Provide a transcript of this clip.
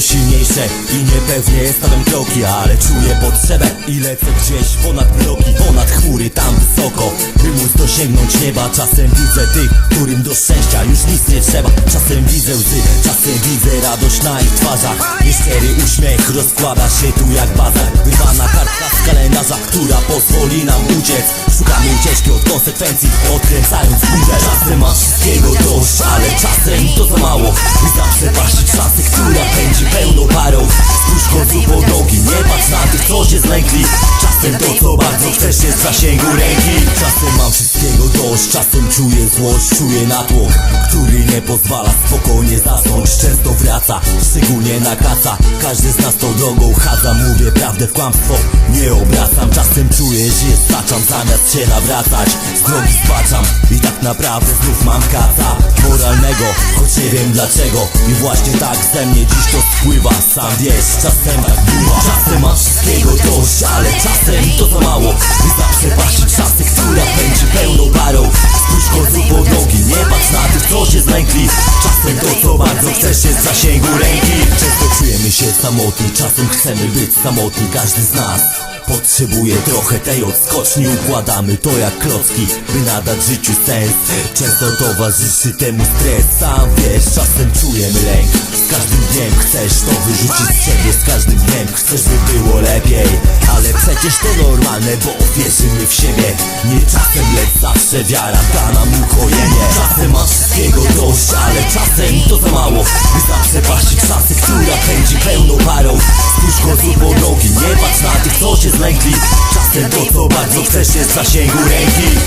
silniejsze i niepewnie stawiam kroki Ale czuję potrzebę i lecę gdzieś ponad bloki Ponad chmury tam wysoko, by móc dosięgnąć nieba. Czasem widzę tych, którym do szczęścia już nic nie trzeba. Czasem widzę łzy, czasem widzę radość na ich twarzach. Nieszczery uśmiech rozkłada się tu jak bazar. Kartka z kalendarza, która pozwoli nam uciec. Szukamy ucieczki od konsekwencji, odkręcając budę Czasem masz wszystkiego dość, ale czasem to za mało. By zaprzepaścić szansę, która pędzi pełną parą. Spójrz końcu pod nogi, nie patrz na tych, co się znękli Czasem to, co bardzo chcesz, jest w zasięgu ręki. Czasem mam wszystkiego czasem czuję złość, czuję natłok Który nie pozwala spokojnie zasnąć. Często wraca, szczególnie na kaca. Każdy z nas tą drogą chadza. Mówię prawdę w kłamstwo, nie obracam. Czasem czuję, że staczam zamiast się nawracać. Z drogi zbaczam i tak naprawdę znów mam kaca Moralnego, choć nie wiem dlaczego I właśnie tak ze mnie dziś to spływa. Sam wiesz, czasem tak bywa. Czasem masz wszystkiego dość, ale czasem to za mało. By zaprzepaścić szansę, Czasem to, co bardzo chcesz, jest w zasięgu ręki. Często czujemy się samotni, czasem chcemy być samotni Każdy z nas Potrzebuje trochę tej odskoczni. Układamy to jak klocki, by nadać życiu sens. Często towarzyszy temu stres. Sam wiesz, czasem czujemy lęk. Z każdym dniem chcesz to wyrzucić z siebie Z każdym dniem chcesz, by było lepiej przecież to normalne, bo wierzymy w siebie. Nie czasem, lecz zawsze wiara da nam ukojenie Czasem masz wszystkiego dość, ale czasem to za mało. By zaprzepaścić szansę, która pędzi pełną parą. Spójrz pod nogi, nie patrz na tych, co się znękli Czasem to, co bardzo chcesz, jest w zasięgu ręki